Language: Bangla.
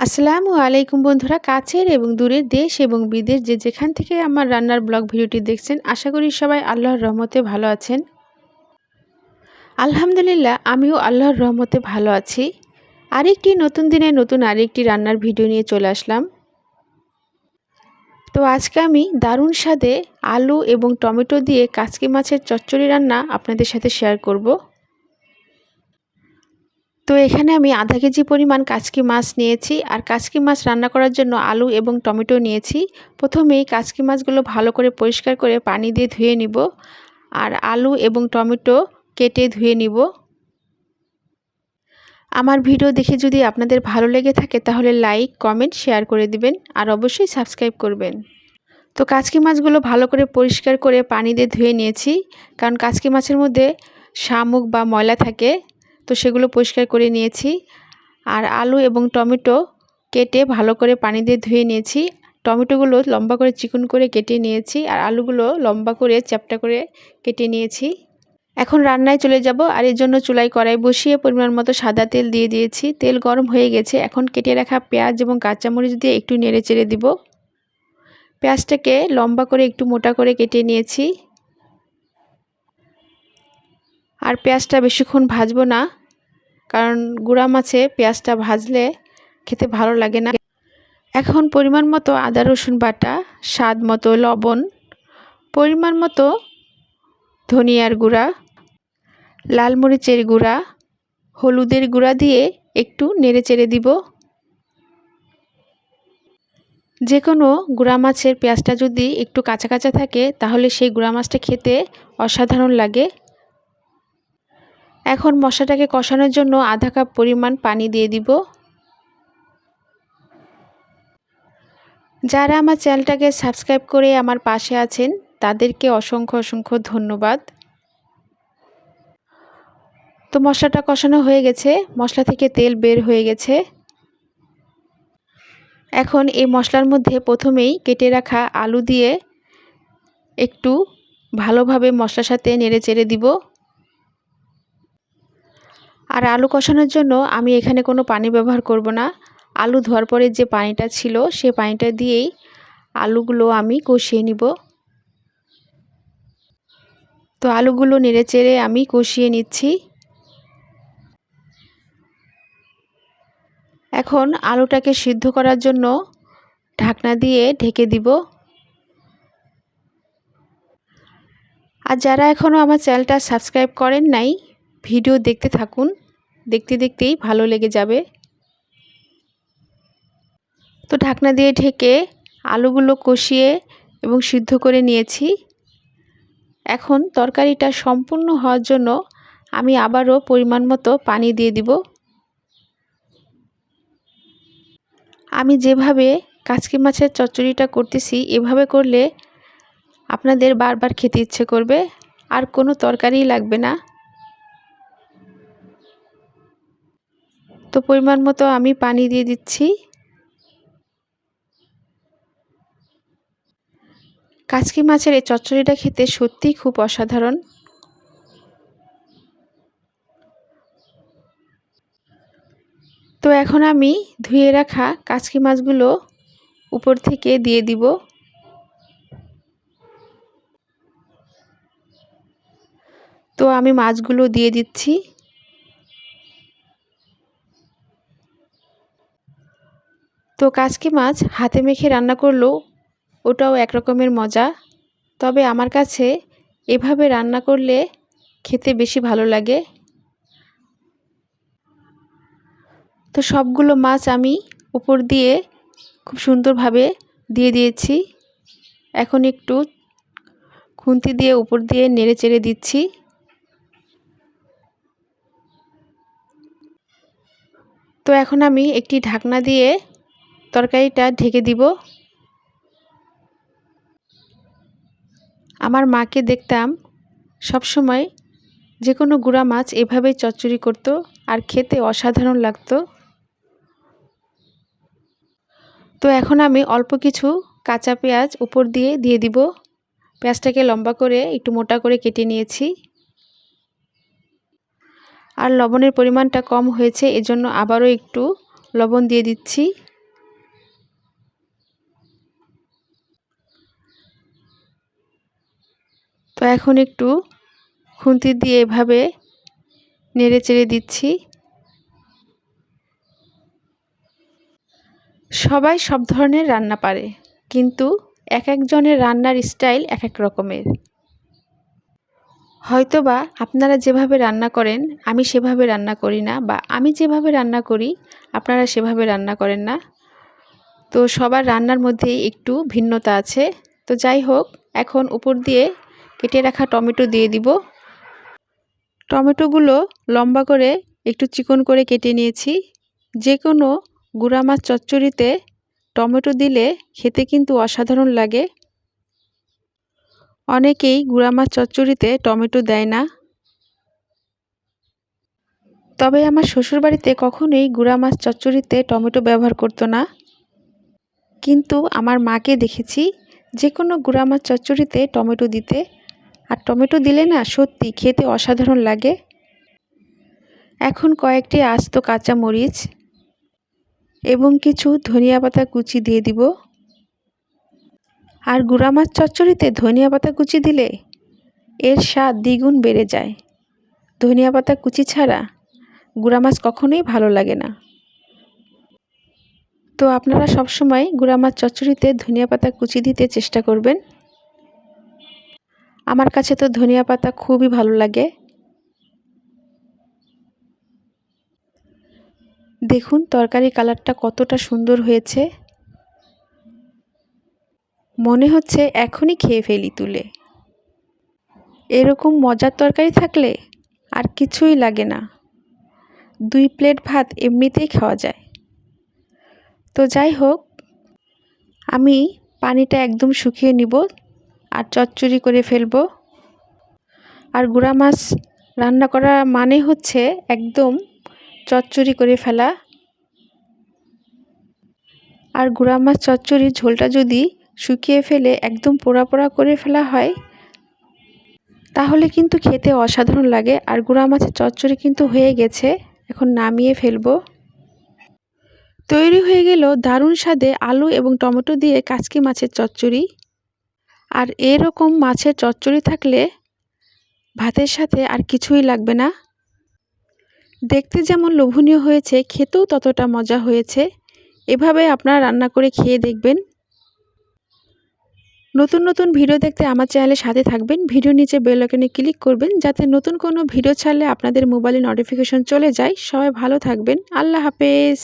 আসসালামু আলাইকুম বন্ধুরা, কাছের এবং দূরের দেশ এবং বিদেশ যে যেখান থেকে আমার রান্নার ব্লগ ভিডিওটি দেখছেন, আশা করি সবাই আল্লাহর রহমতে ভালো আছেন। আলহামদুলিল্লাহ, আমিও আল্লাহর রহমতে ভালো আছি। আরেকটি নতুন দিনে নতুন আরেকটি রান্নার ভিডিও নিয়ে চলে আসলাম। তো আজকে আমি দারুণ স্বাদে আলু এবং টমেটো দিয়ে কাচকি মাছের চচ্চড়ি রান্না আপনাদের সাথে শেয়ার করব। তো এখানে আমি আধা কেজি পরিমাণ কাচকি মাছ নিয়েছি আর কাচকি মাছ রান্না করার জন্য আলু এবং টমেটো নিয়েছি। প্রথমেই কাচকি মাছগুলো ভালো করে পরিষ্কার করে পানি দিয়ে ধুয়ে নিব আর আলু এবং টমেটো কেটে ধুয়ে নিব। আমার ভিডিও দেখে যদি আপনাদের ভালো লেগে থাকে তাহলে লাইক, কমেন্ট, শেয়ার করে দিবেন আর অবশ্যই সাবস্ক্রাইব করবেন। তো কাচকি মাছগুলো ভালো করে পরিষ্কার করে পানি দিয়ে ধুয়ে নিয়েছি কারণ কাচকি মাছের মধ্যে শামুক বা ময়লা থাকে। তো সেগুলো পরিষ্কার করে নিয়েছি। আর আলু এবং টমেটো কেটে ভালো করে পানি দিয়ে ধুয়ে নিয়েছি। টমেটোগুলো লম্বা করে চিকন করে কেটে নিয়েছি আর আলুগুলো লম্বা করে চ্যাপটা করে কেটে নিয়েছি। এখন রান্নায় চলে যাব আর এর জন্য চুলাই কড়াই বসিয়ে পরিমাণ মতো সাদা তেল দিয়ে দিয়েছি। তেল গরম হয়ে গেছে। এখন কেটে রাখা পেঁয়াজ এবং কাঁচামরিচ দিয়ে একটু নেড়ে চেড়ে দিব। পেঁয়াজটাকে লম্বা করে একটু মোটা করে কেটে নিয়েছি। আর পেঁয়াজটা বেশিক্ষণ ভাজবো না। কারণ গুঁড়া মাছে পেঁয়াজটা ভাজলে খেতে ভালো লাগে না। এখন পরিমাণ মতো আদা, রসুন বাটা, স্বাদ মতো লবণ, পরিমাণ মতো ধনিয়ার গুঁড়া, লাল মরিচের গুঁড়া, হলুদের গুঁড়া দিয়ে একটু নেড়ে চেড়ে দিব। যে কোনো গুঁড়া মাছের পেঁয়াজটা যদি একটু কাঁচা কাঁচা থাকে, তাহলে সেই গুঁড়া মাছটা খেতে অসাধারণ লাগে। এখন মশলাটাকে কষানোর জন্য আধা কাপ পরিমাণ পানি দিয়ে দিব। যারা আমার চ্যানেলটাকে সাবস্ক্রাইব করে আমার পাশে আছেন, তাদেরকে অসংখ্য অসংখ্য ধন্যবাদ। তো মশলাটা কষানো হয়ে গেছে, মশলা থেকে তেল বের হয়ে গেছে। এখন এই মশলার মধ্যে প্রথমেই কেটে রাখা আলু দিয়ে একটু ভালোভাবে মশলার সাথে নেড়ে চেড়ে দিব। আর আলু কষানোর জন্য আমি এখানে কোনো পানি ব্যবহার করব না। আলু ধোয়ার পরে যে পানিটা ছিল, সে পানিটা দিয়েই আলুগুলো আমি কষিয়ে নিব। তো আলুগুলো নেড়ে চেড়ে আমি কষিয়ে নিচ্ছি। এখন আলুটাকে সিদ্ধ করার জন্য ঢাকনা দিয়ে ঢেকে দিব। আর যারা এখনও আমার চ্যানেলটা সাবস্ক্রাইব করেন নাই ভিডিও দেখতে থাকুন। দেখতে দেখতেই ভালো লেগে যাবে। তো ঢাকনা দিয়ে ঢেকে আলুগুলো কষিয়ে এবং সিদ্ধ করে নিয়েছি। এখন তরকারিটা সম্পূর্ণ হওয়ার জন্য আমি আবারও পরিমাণ মতো পানি দিয়ে দিব। আমি যেভাবে কাচকি মাছের চচ্চড়িটা করতেছি, এভাবে করলে আপনাদের বারবার খেতে ইচ্ছে করবে। আর কোনো তরকারি লাগবে না। তো পরিমাণ মতো আমি পানি দিয়ে দিচ্ছি। কাচকি মাছের এই চচ্চড়িটা খেতে সত্যিই খুব অসাধারণ। তো এখন আমি ধুয়ে রাখা কাচকি মাছগুলো উপর থেকে দিয়ে দিব। তো আমি মাছগুলো দিয়ে দিচ্ছি। তো কাচকি মাছ হাতে মেখে রান্না করলেও ওটাও এক রকমের মজা। তবে আমার কাছে এভাবে রান্না করলে খেতে বেশি ভালো লাগে। তো সবগুলো মাছ আমি উপর দিয়ে খুব সুন্দরভাবে দিয়ে দিয়েছি। এখন একটু খুন্তি দিয়ে উপর দিয়ে নেড়ে চেড়ে দিচ্ছি। তো এখন আমি একটি ঢাকনা দিয়ে তরকারিটা ঢেকে দিব। আমার মাকে দেখতাম সব সময় যে কোনো গুঁড়া মাছ এভাবেই চচ্চড়ি করতো আর খেতে অসাধারণ লাগতো। তো এখন আমি অল্প কিছু কাঁচা পেঁয়াজ উপর দিয়ে দিয়ে দিব। পেঁয়াজটাকে লম্বা করে একটু মোটা করে কেটে নিয়েছি। আর লবণের পরিমাণটা কম হয়েছে, এজন্য আবারও একটু লবণ দিয়ে দিচ্ছি। তো এখন একটু খুন্তি দিয়ে এভাবে নেড়ে চেড়ে দিচ্ছি। সবাই সব ধরনের রান্না পারে, কিন্তু এক একজনের রান্নার স্টাইল এক এক রকমের। হয়তোবা আপনারা যেভাবে রান্না করেন, আমি সেভাবে রান্না করি না, বা আমি যেভাবে রান্না করি, আপনারা সেভাবে রান্না করেন না। তো সবার রান্নার মধ্যেই একটু ভিন্নতা আছে। তো যাই হোক, এখন উপর দিয়ে কেটে রাখা টমেটো দিয়ে দিব। টমেটোগুলো লম্বা করে একটু চিকন করে কেটে নিয়েছি। যে কোনো গুঁড়া মাছ চচ্চড়িতে টমেটো দিলে খেতে কিন্তু অসাধারণ লাগে। অনেকেই গুঁড়া মাছ চচ্চড়িতে টমেটো দেয় না। তবে আমার শ্বশুরবাড়িতে কখনোই গুঁড়া মাছ চচ্চড়িতে টমেটো ব্যবহার করতো না। কিন্তু আমার মাকে দেখেছি যে কোনো গুঁড়া মাছ চচ্চড়িতে টমেটো দিতে। আর টমেটো দিলে না সত্যি খেতে অসাধারণ লাগে। এখন কয়েকটি আস্ত কাঁচা মরিচ এবং কিছু ধনিয়া পাতা কুচি দিয়ে দিব। আর গুঁড়া মাছ চচ্চড়িতে ধনিয়া পাতা কুচি দিলে এর স্বাদ দ্বিগুণ বেড়ে যায়। ধনিয়া পাতা কুচি ছাড়া গুঁড়া মাছ কখনোই ভালো লাগে না। তো আপনারা সবসময় গুঁড়া মাছ চচ্চড়িতে ধনিয়া পাতা কুচি দিতে চেষ্টা করবেন। আমার কাছে তো ধনিয়া পাতা খুবই ভালো লাগে। দেখুন তরকারি কালারটা কতটা সুন্দর হয়েছে। মনে হচ্ছে এখনই খেয়ে ফেলি তুলে। এরকম মজার তরকারি থাকলে আর কিছুই লাগে না। দুই প্লেট ভাত এমনিতেই খাওয়া যায়। তো যাই হোক, আমি পানিটা একদম শুকিয়ে নিব। আর চচ্চড়ি করে ফেলব। আর গুঁড়া মাছ রান্না করা মানে হচ্ছে একদম চচ্চড়ি করে ফেলা। আর গুঁড়া মাছ চচ্চড়ির ঝোলটা যদি শুকিয়ে ফেলে একদম পোড়া পোড়া করে ফেলা হয়, তাহলে কিন্তু খেতে অসাধারণ লাগে। আর গুঁড়া মাছের চচ্চড়ি কিন্তু হয়ে গেছে, এখন নামিয়ে ফেলব। তৈরি হয়ে গেল দারুণ স্বাদে আলু এবং টমেটো দিয়ে কাচকি মাছের চচ্চড়ি। আর এরকম মাছের চচ্চড়ি থাকলে ভাতের সাথে আর কিছুই লাগবে না। দেখতে যেমন লোভনীয় হয়েছে, খেতেও ততটা মজা হয়েছে। এভাবে আপনারা রান্না করে খেয়ে দেখবেন। নতুন নতুন ভিডিও দেখতে আমার চ্যানেলে সাথে থাকবেন। ভিডিও নিচে বেল আইকনে ক্লিক করবেন যাতে নতুন কোনো ভিডিও ছাড়লে আপনাদের মোবাইলে নোটিফিকেশন চলে যায়। সবাই ভালো থাকবেন। আল্লাহ হাফেজ।